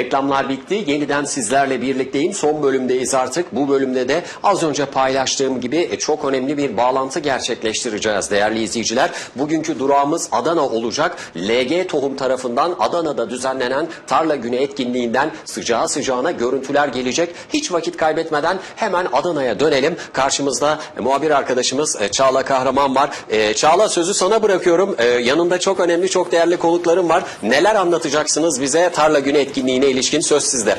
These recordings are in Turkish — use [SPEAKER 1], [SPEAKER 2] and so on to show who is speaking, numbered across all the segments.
[SPEAKER 1] Reklamlar bitti. Yeniden sizlerle birlikteyim. Son bölümdeyiz artık. Bu bölümde de az önce paylaştığım gibi e, çok önemli bir bağlantı gerçekleştireceğiz değerli izleyiciler. Bugünkü durağımız Adana olacak. LG Tohum tarafından Adana'da düzenlenen Tarla Günü etkinliğinden sıcağı sıcağına görüntüler gelecek. Hiç vakit kaybetmeden hemen Adana'ya dönelim. Karşımızda e, muhabir arkadaşımız e, Çağla Kahraman var. Çağla sözü sana bırakıyorum. Yanında çok önemli, çok değerli konuklarım var. Neler anlatacaksınız bize Tarla Günü etkinliğine ilişkin söz sizde.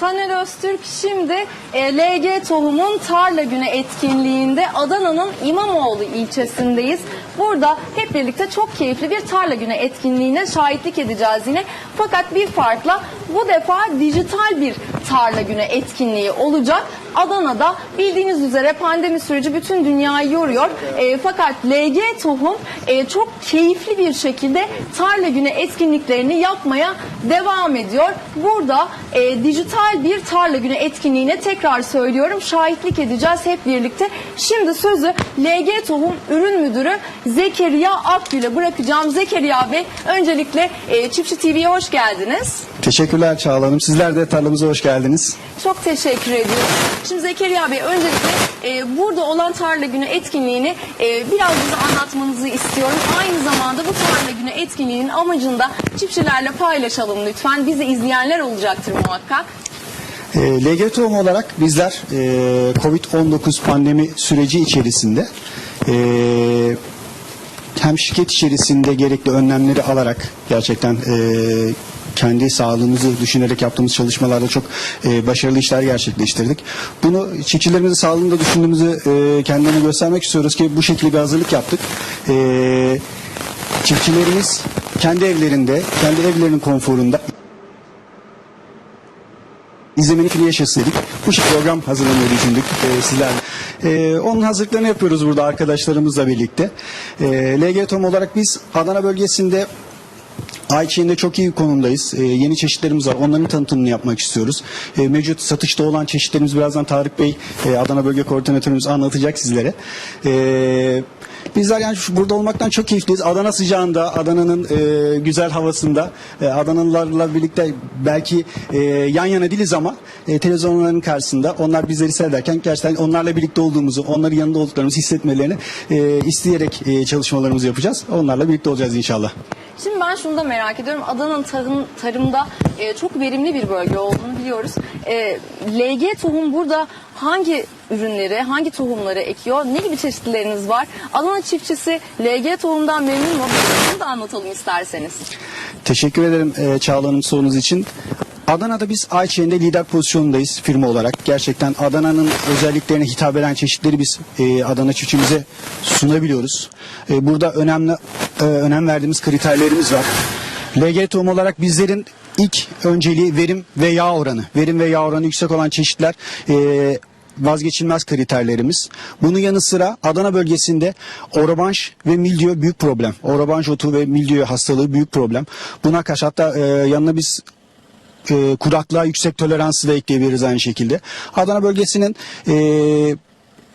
[SPEAKER 2] Taner Öztürk şimdi e, LG Tohum'un Tarla Günü etkinliğinde Adana'nın İmamoğlu ilçesindeyiz. Burada hep birlikte çok keyifli bir Tarla Günü etkinliğine şahitlik edeceğiz yine. Fakat bir farkla bu defa dijital bir Tarla Günü etkinliği olacak. Adana'da bildiğiniz üzere pandemi süreci bütün dünyayı yoruyor. E, fakat LG Tohum e, çok keyifli bir şekilde Tarla Günü etkinliklerini yapmaya devam ediyor. Burada e, dijital bir Tarla Günü etkinliğine tekrar söylüyorum şahitlik edeceğiz hep birlikte. Şimdi sözü LG Tohum Ürün Müdürü Zekeriya Akgül'e bırakacağım. Zekeriya Bey öncelikle e, Çiftçi TV'ye hoş geldiniz.
[SPEAKER 3] Teşekkürler Çağla Hanım. Sizler de tarlamıza hoş geldiniz.
[SPEAKER 2] Çok teşekkür ediyorum. Şimdi Zekeriya Bey öncelikle e, burada olan Tarla Günü etkinliğini e, biraz bize anlatmanızı istiyorum. Aynı zamanda bu Tarla Günü etkinliğinin amacını da çiftçilerle paylaşalım lütfen. Bizi izleyenler olacaktır muhakkak.
[SPEAKER 3] E, LG Tohum olarak bizler e, Covid-19 pandemi süreci içerisinde e, hem şirket içerisinde gerekli önlemleri alarak gerçekten e, kendi sağlığımızı düşünerek yaptığımız çalışmalarda çok e, başarılı işler gerçekleştirdik. Bunu çiftçilerimizin sağlığını da düşündüğümüzü e, kendilerine göstermek istiyoruz ki bu şekilde bir hazırlık yaptık. E, çiftçilerimiz kendi evlerinde, kendi evlerinin konforunda izlemeni yaşasın dedik. Bu şekilde program hazırlamayı düşündük e, sizlerle. E, onun hazırlıklarını yapıyoruz burada arkadaşlarımızla birlikte. E, LG Tom olarak biz Adana bölgesinde Ayçiğinde çok iyi konumdayız. Ee, yeni çeşitlerimiz var. Onların tanıtımını yapmak istiyoruz. Ee, mevcut satışta olan çeşitlerimiz birazdan Tarık Bey, e, Adana Bölge Koordinatörümüz anlatacak sizlere. Ee, bizler yani burada olmaktan çok keyifliyiz. Adana sıcağında, Adana'nın e, güzel havasında, e, Adanalılarla birlikte belki e, yan yana değiliz ama e, televizyonların karşısında onlar bizleri seyrederken gerçekten onlarla birlikte olduğumuzu, onların yanında olduklarımızı hissetmelerini e, isteyerek e, çalışmalarımızı yapacağız. Onlarla birlikte olacağız inşallah.
[SPEAKER 2] Şimdi ben şunu da merak ediyorum. Adana'nın tarım, tarımda e, çok verimli bir bölge olduğunu biliyoruz. E, LG Tohum burada hangi ürünleri, hangi tohumları ekiyor? Ne gibi çeşitleriniz var? Adana çiftçisi LG Tohum'dan memnun mu? Bunu da anlatalım isterseniz.
[SPEAKER 3] Teşekkür ederim e, Çağla Hanım sorunuz için. Adana'da biz Ayçiğin'de lider pozisyondayız firma olarak. Gerçekten Adana'nın özelliklerine hitap eden çeşitleri biz e, Adana çiftçimize sunabiliyoruz. E, burada önemli e, önem verdiğimiz kriterlerimiz var. LG tohum olarak bizlerin ilk önceliği verim ve yağ oranı. Verim ve yağ oranı yüksek olan çeşitler e, vazgeçilmez kriterlerimiz. Bunun yanı sıra Adana bölgesinde orobanş ve mildiyo büyük problem. Orobanş otu ve mildiyo hastalığı büyük problem. Buna karşı hatta e, yanına biz e, kuraklığa yüksek toleransı da ekleyebiliriz aynı şekilde. Adana bölgesinin e,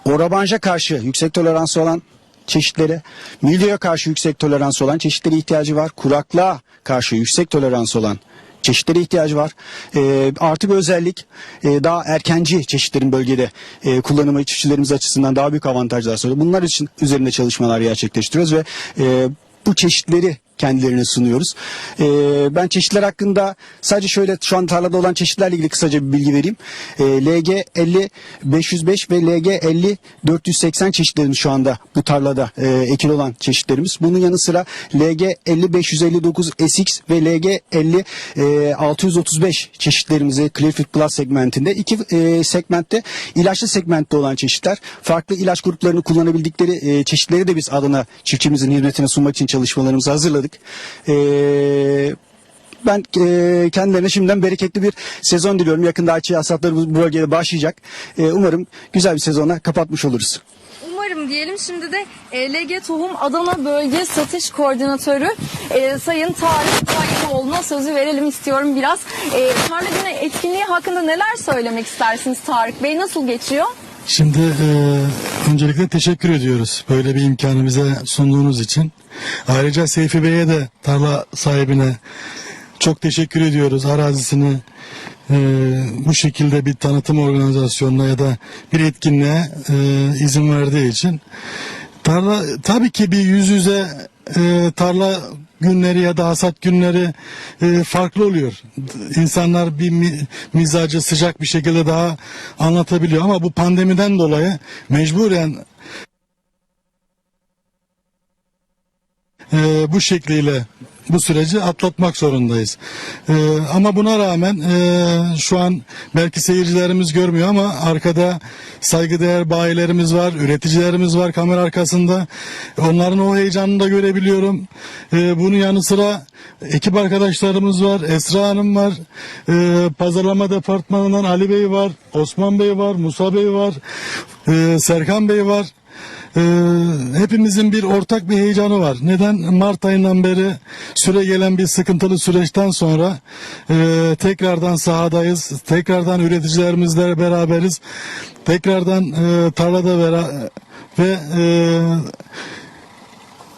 [SPEAKER 3] orabanja karşı yüksek toleransı olan çeşitlere, milyoya karşı yüksek toleransı olan çeşitlere ihtiyacı var. Kuraklığa karşı yüksek toleransı olan çeşitlere ihtiyacı var. E, artı bir özellik e, daha erkenci çeşitlerin bölgede e, kullanımı çiftçilerimiz açısından daha büyük avantajlar sunuyor. Bunlar için üzerinde çalışmalar gerçekleştiriyoruz ve e, bu çeşitleri kendilerine sunuyoruz. Ee, ben çeşitler hakkında sadece şöyle şu an tarlada olan çeşitlerle ilgili kısaca bir bilgi vereyim. Ee, LG 50 505 ve LG 50 480 çeşitlerimiz şu anda bu tarlada e, ekil olan çeşitlerimiz. Bunun yanı sıra LG 50 559 SX ve LG 50 e, 635 çeşitlerimizi Clearfield Plus segmentinde iki e, segmentte ilaçlı segmentte olan çeşitler farklı ilaç gruplarını kullanabildikleri e, çeşitleri de biz adına çiftçimizin hizmetine sunmak için çalışmalarımızı hazırladık. E, ben e, kendilerine şimdiden bereketli bir sezon diliyorum. Yakında ayçiçeği hasatları bu bölgede başlayacak. E, umarım güzel bir sezona kapatmış oluruz.
[SPEAKER 2] Umarım diyelim şimdi de e, LG Tohum Adana Bölge Satış Koordinatörü e, Sayın Tarık Bayıkoğlu'na sözü verelim istiyorum biraz. E, Tarla Günü etkinliği hakkında neler söylemek istersiniz Tarık Bey? Nasıl geçiyor?
[SPEAKER 4] Şimdi e, öncelikle teşekkür ediyoruz böyle bir imkanı bize sunduğunuz için. Ayrıca Seyfi Bey'e de tarla sahibine çok teşekkür ediyoruz. Arazisini e, bu şekilde bir tanıtım organizasyonuna ya da bir etkinliğe e, izin verdiği için. Tarla tabii ki bir yüz yüze e, tarla günleri ya da hasat günleri e, farklı oluyor. İnsanlar bir mi- mizacı sıcak bir şekilde daha anlatabiliyor ama bu pandemiden dolayı mecburen e, bu şekliyle bu süreci atlatmak zorundayız. E, ama buna rağmen e, şu an belki seyircilerimiz görmüyor ama arkada saygıdeğer bayilerimiz var, üreticilerimiz var kamera arkasında. Onların o heyecanını da görebiliyorum. E, bunun yanı sıra ekip arkadaşlarımız var, Esra Hanım var, e, pazarlama departmanından Ali Bey var, Osman Bey var, Musa Bey var, e, Serkan Bey var. Ee, hepimizin bir ortak bir heyecanı var. Neden? Mart ayından beri süre gelen bir sıkıntılı süreçten sonra e, tekrardan sahadayız. Tekrardan üreticilerimizle beraberiz. Tekrardan e, tarlada bera- ve e,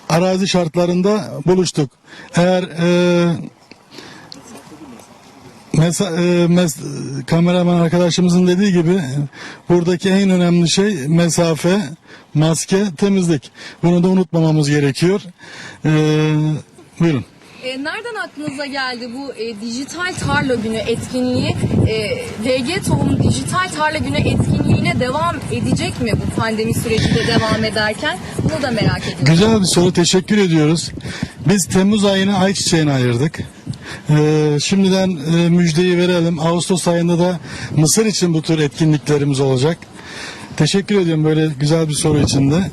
[SPEAKER 4] arazi şartlarında buluştuk. Eğer e, Mesa, e, mes, kameraman arkadaşımızın dediği gibi buradaki en önemli şey mesafe, maske, temizlik. Bunu da unutmamamız gerekiyor. E, buyurun.
[SPEAKER 2] E, nereden aklınıza geldi bu e, dijital tarla günü etkinliği? E, Tohum dijital tarla günü etkinliğine devam edecek mi bu pandemi sürecinde devam ederken? Bunu da merak ediyorum.
[SPEAKER 4] Güzel bir soru. Teşekkür ediyoruz. Biz Temmuz ayını ayçiçeğine ayırdık. Ee, şimdiden e, müjdeyi verelim. Ağustos ayında da Mısır için bu tür etkinliklerimiz olacak. Teşekkür ediyorum böyle güzel bir soru için de.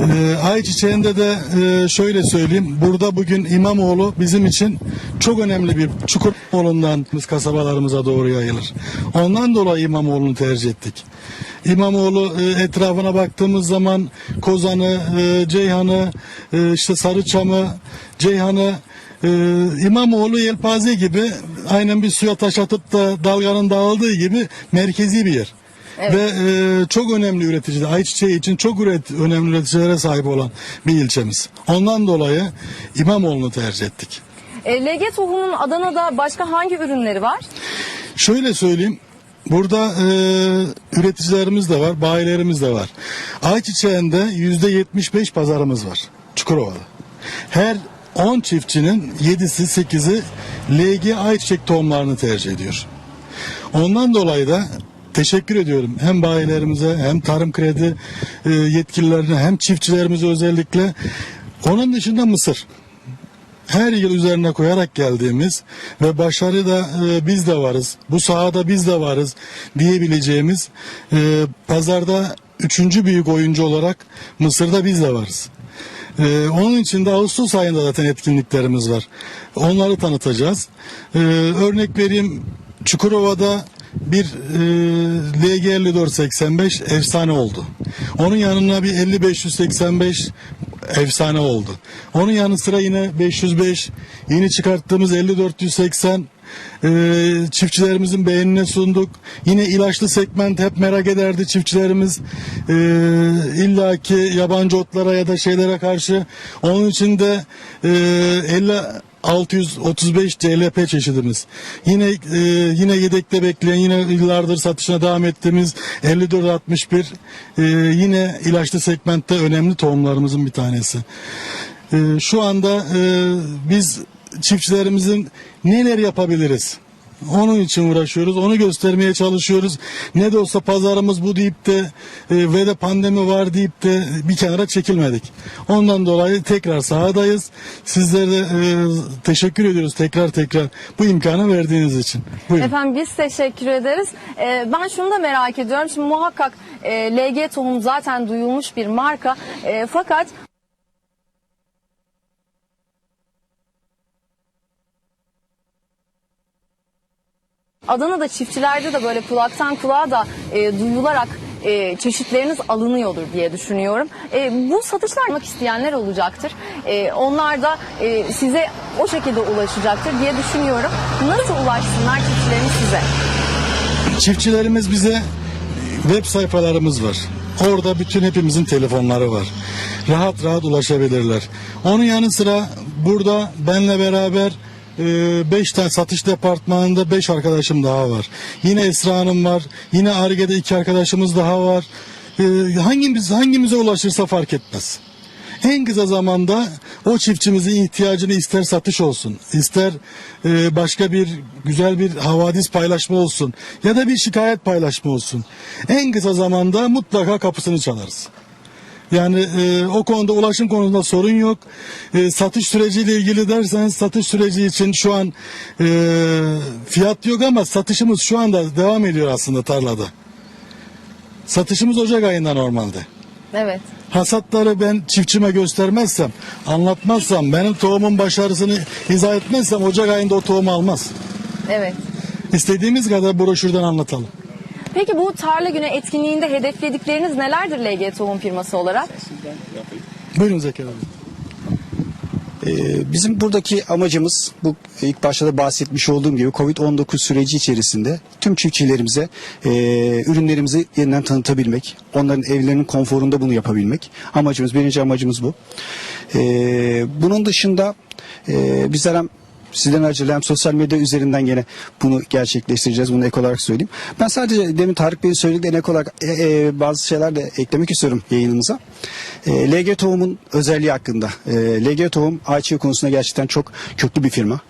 [SPEAKER 4] Ee, Ayçiçeği'nde de e, şöyle söyleyeyim. Burada bugün İmamoğlu bizim için çok önemli bir Çukuroğlu'ndan biz kasabalarımıza doğru yayılır. Ondan dolayı İmamoğlu'nu tercih ettik. İmamoğlu e, etrafına baktığımız zaman Kozan'ı, e, Ceyhan'ı, e, işte Sarıçam'ı, Ceyhan'ı e, İmamoğlu yelpaze gibi aynen bir suya taş atıp da dalganın dağıldığı gibi merkezi bir yer. Ve e, çok önemli üretici, ayçiçeği için çok üret, önemli üreticilere sahip olan bir ilçemiz. Ondan dolayı İmamoğlu'nu tercih ettik.
[SPEAKER 2] E, LG Tohum'un Adana'da başka hangi ürünleri var?
[SPEAKER 4] Şöyle söyleyeyim, burada e, üreticilerimiz de var, bayilerimiz de var. Ayçiçeğinde yüzde 75 pazarımız var Çukurova'da. Her 10 çiftçinin 7'si 8'i LG ayçiçek tohumlarını tercih ediyor. Ondan dolayı da teşekkür ediyorum hem bayilerimize hem tarım kredi e, yetkililerine hem çiftçilerimize özellikle. Onun dışında mısır. Her yıl üzerine koyarak geldiğimiz ve başarıda e, biz de varız, bu sahada biz de varız diyebileceğimiz e, pazarda üçüncü büyük oyuncu olarak Mısır'da biz de varız. Ee, onun için de Ağustos ayında zaten etkinliklerimiz var. Onları tanıtacağız. Ee, örnek vereyim Çukurova'da bir e, LG 5485 efsane oldu. Onun yanına bir 5585 efsane oldu. Onun yanı sıra yine 505 yeni çıkarttığımız 5480 e, çiftçilerimizin beğenine sunduk. Yine ilaçlı segment hep merak ederdi çiftçilerimiz. E, illaki yabancı otlara ya da şeylere karşı. Onun için de e, 50 635 CLP çeşidimiz. Yine e, yine yedekte bekleyen yine yıllardır satışına devam ettiğimiz 5461 e, yine ilaçlı segmentte önemli tohumlarımızın bir tanesi. E, şu anda e, biz çiftçilerimizin neler yapabiliriz? Onun için uğraşıyoruz. Onu göstermeye çalışıyoruz. Ne de olsa pazarımız bu deyip de e, ve de pandemi var deyip de bir kenara çekilmedik. Ondan dolayı tekrar sahadayız. Sizlere de e, teşekkür ediyoruz tekrar tekrar bu imkanı verdiğiniz için. Buyurun.
[SPEAKER 2] Efendim biz teşekkür ederiz. E, ben şunu da merak ediyorum. Şimdi muhakkak e, LG Tohum zaten duyulmuş bir marka. E, fakat Adana'da çiftçilerde de böyle kulaktan kulağa da e, duyularak e, çeşitleriniz alınıyordur diye düşünüyorum. E, bu satışlar yapmak isteyenler olacaktır. E, onlar da e, size o şekilde ulaşacaktır diye düşünüyorum. Nasıl ulaşsınlar çiftçilerimiz size?
[SPEAKER 4] Çiftçilerimiz bize web sayfalarımız var. Orada bütün hepimizin telefonları var. Rahat rahat ulaşabilirler. Onun yanı sıra burada benle beraber 5 tane satış departmanında 5 arkadaşım daha var. Yine Esra Hanım var. Yine Arge'de iki arkadaşımız daha var. E, hangimiz hangimize ulaşırsa fark etmez. En kısa zamanda o çiftçimizin ihtiyacını ister satış olsun, ister e, başka bir güzel bir havadis paylaşma olsun ya da bir şikayet paylaşma olsun. En kısa zamanda mutlaka kapısını çalarız. Yani e, o konuda ulaşım konusunda sorun yok. E, satış süreciyle ilgili derseniz satış süreci için şu an e, fiyat yok ama satışımız şu anda devam ediyor aslında tarlada. Satışımız Ocak ayında normalde.
[SPEAKER 2] Evet.
[SPEAKER 4] Hasatları ben çiftçime göstermezsem, anlatmazsam, benim tohumun başarısını izah etmezsem Ocak ayında o tohumu almaz.
[SPEAKER 2] Evet.
[SPEAKER 4] İstediğimiz kadar broşürden anlatalım.
[SPEAKER 2] Peki bu tarla günü etkinliğinde hedefledikleriniz nelerdir LG Tohum firması olarak?
[SPEAKER 4] Buyurun Zekeriya Bey.
[SPEAKER 3] Ee, Bizim buradaki amacımız bu ilk başta da bahsetmiş olduğum gibi Covid-19 süreci içerisinde tüm çiftçilerimize e, ürünlerimizi yeniden tanıtabilmek, onların evlerinin konforunda bunu yapabilmek. Amacımız, birinci amacımız bu. Ee, bunun dışında e, bizler hem Sizden acele hem sosyal medya üzerinden gene bunu gerçekleştireceğiz. Bunu ek olarak söyleyeyim. Ben sadece demin Tarık Bey'in söylediğine ek olarak e, e, bazı şeyler de eklemek istiyorum yayınımıza. E, LG Tohum'un özelliği hakkında. E, LG Tohum ayçiçeği konusunda gerçekten çok köklü bir firma.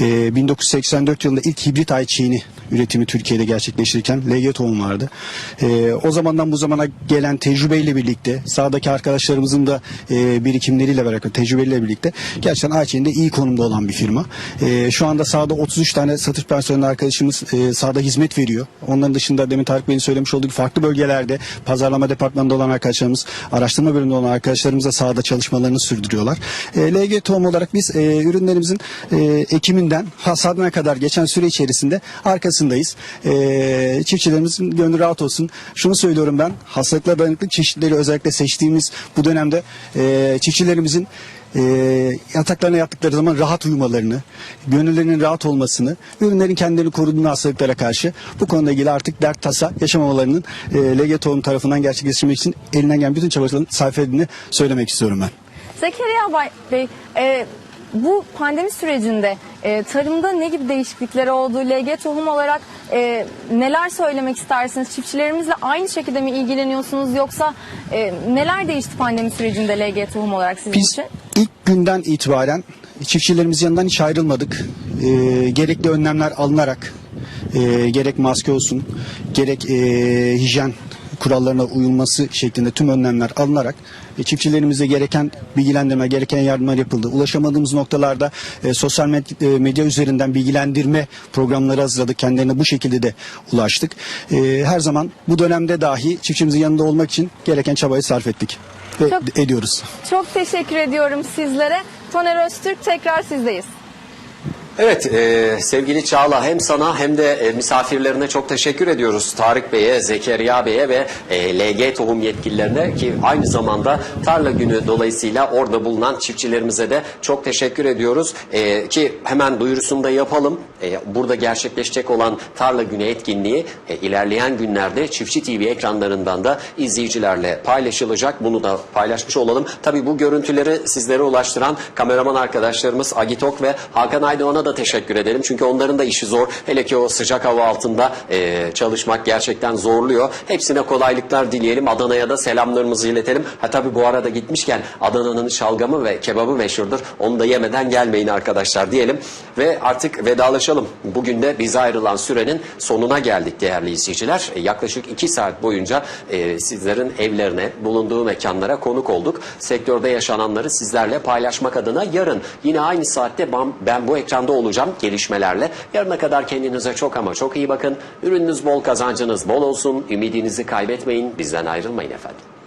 [SPEAKER 3] E, 1984 yılında ilk hibrit ayçiçeğini üretimi Türkiye'de gerçekleştirirken LG Tohum vardı. E, o zamandan bu zamana gelen tecrübeyle birlikte sahadaki arkadaşlarımızın da e, birikimleriyle beraber tecrübeyle birlikte gerçekten ayçiçeğinde iyi konumda olan bir firma. E, şu anda sahada 33 tane satış personeli arkadaşımız e, sahada hizmet veriyor. Onların dışında demin Tarık Bey'in söylemiş olduğu gibi farklı bölgelerde pazarlama departmanında olan arkadaşlarımız, araştırma bölümünde olan arkadaşlarımız da sahada çalışmalarını sürdürüyorlar. E, LG Tohum olarak biz e, ürünlerimizin e, ekiminden hasadına kadar geçen süre içerisinde arkasındayız. E, çiftçilerimizin gönlü rahat olsun. Şunu söylüyorum ben, hastalıkla dayanıklı çeşitleri özellikle seçtiğimiz bu dönemde e, çiftçilerimizin e, yataklarına yattıkları zaman rahat uyumalarını, gönüllerinin rahat olmasını, ürünlerin kendilerini koruduğunu hastalıklara karşı bu konuyla ilgili artık dert tasa yaşamamalarının e, LG Tohum tarafından gerçekleştirmek için elinden gelen bütün çabaların sarf edildiğini söylemek istiyorum ben.
[SPEAKER 2] Zekeriya Bay- Bey, e, bu pandemi sürecinde e, tarımda ne gibi değişiklikler oldu? LG Tohum olarak e, neler söylemek istersiniz? Çiftçilerimizle aynı şekilde mi ilgileniyorsunuz yoksa e, neler değişti pandemi sürecinde LG Tohum olarak sizin
[SPEAKER 3] Biz
[SPEAKER 2] için?
[SPEAKER 3] İlk günden itibaren çiftçilerimizin yanından hiç ayrılmadık. E, gerekli önlemler alınarak e, gerek maske olsun gerek e, hijyen kurallarına uyulması şeklinde tüm önlemler alınarak e, çiftçilerimize gereken bilgilendirme, gereken yardımlar yapıldı. Ulaşamadığımız noktalarda e, sosyal med- e, medya üzerinden bilgilendirme programları hazırladık. Kendilerine bu şekilde de ulaştık. E, her zaman bu dönemde dahi çiftçimizin yanında olmak için gereken çabayı sarf ettik
[SPEAKER 2] Çok-
[SPEAKER 3] ediyoruz.
[SPEAKER 2] Çok teşekkür ediyorum sizlere. Taner Öztürk tekrar sizdeyiz.
[SPEAKER 1] Evet e, sevgili Çağla hem sana hem de e, misafirlerine çok teşekkür ediyoruz. Tarık Bey'e, Zekeriya Bey'e ve e, LG Tohum yetkililerine ki aynı zamanda tarla günü dolayısıyla orada bulunan çiftçilerimize de çok teşekkür ediyoruz. E, ki hemen duyurusunu da yapalım. E, burada gerçekleşecek olan tarla günü etkinliği e, ilerleyen günlerde Çiftçi TV ekranlarından da izleyicilerle paylaşılacak. Bunu da paylaşmış olalım. Tabii bu görüntüleri sizlere ulaştıran kameraman arkadaşlarımız Agitok ve Hakan Aydoğan'a da teşekkür edelim. Çünkü onların da işi zor. Hele ki o sıcak hava altında e, çalışmak gerçekten zorluyor. Hepsine kolaylıklar dileyelim. Adana'ya da selamlarımızı iletelim. Ha tabii bu arada gitmişken Adana'nın şalgamı ve kebabı meşhurdur. Onu da yemeden gelmeyin arkadaşlar diyelim. Ve artık vedalaşalım. Bugün de bize ayrılan sürenin sonuna geldik değerli izleyiciler. E, yaklaşık iki saat boyunca e, sizlerin evlerine, bulunduğu mekanlara konuk olduk. Sektörde yaşananları sizlerle paylaşmak adına yarın yine aynı saatte ben, ben bu ekranda olacağım gelişmelerle. Yarına kadar kendinize çok ama çok iyi bakın. Ürününüz bol, kazancınız bol olsun. Ümidinizi kaybetmeyin. Bizden ayrılmayın efendim.